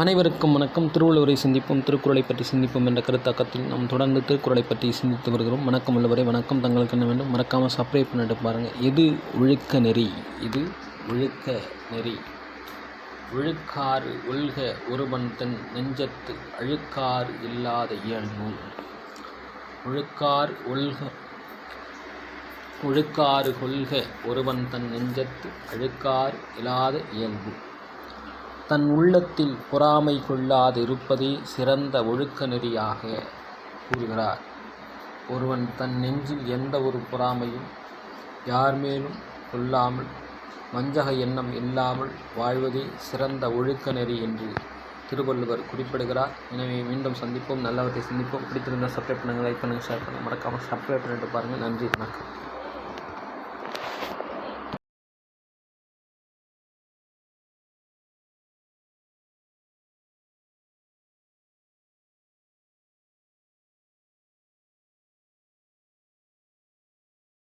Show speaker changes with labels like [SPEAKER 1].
[SPEAKER 1] அனைவருக்கும் வணக்கம். திருவள்ளுவரை சிந்திப்போம் திருக்குறளை பற்றி சிந்திப்போம் என்ற கருத்தாக்கத்தில் நாம் தொடர்ந்து திருக்குறளை பற்றி சிந்தித்து வருகிறோம். வணக்கம் உள்ளவரை வணக்கம். தங்களுக்கு என்ன வேண்டும்? மறக்காமல் சப்ஸ்கிரைப் பண்ணிட்டு பாருங்கள் இது ஒழுக்க நெறி? இது ஒழுக்க நெறி? ஒழுக்காறு ஒல்க ஒருவன் தன் நெஞ்சத்து அழுக்காறு இல்லாத இயல்பு. ஒழுக்கார் ஒல்க ஒழுக்காறு கொள்க ஒருவன் தன் நெஞ்சத்து அழுக்கார் இல்லாத இயல்பு. தன் உள்ளத்தில் பொறாமை கொள்ளாது இருப்பதே சிறந்த ஒழுக்க நெறியாக கூறுகிறார். ஒருவன் தன் நெஞ்சில் எந்த ஒரு பொறாமையும் யார் மேலும் கொள்ளாமல் வஞ்சக எண்ணம் இல்லாமல் வாழ்வதே சிறந்த ஒழுக்க நெறி என்று திருவள்ளுவர் குறிப்பிடுகிறார். எனவே மீண்டும் சந்திப்போம். நல்லவற்றை சந்திப்போம். பிடித்திருந்தால் சப்ஸ்கிரைப் பண்ணுங்கள் லைக் பண்ணுங்கள் ஷேர் பண்ணுங்கள். மறக்காமல் சப்ஸ்கிரைப் பண்ணிட்டு பாருங்கள். நன்றி வணக்கம்.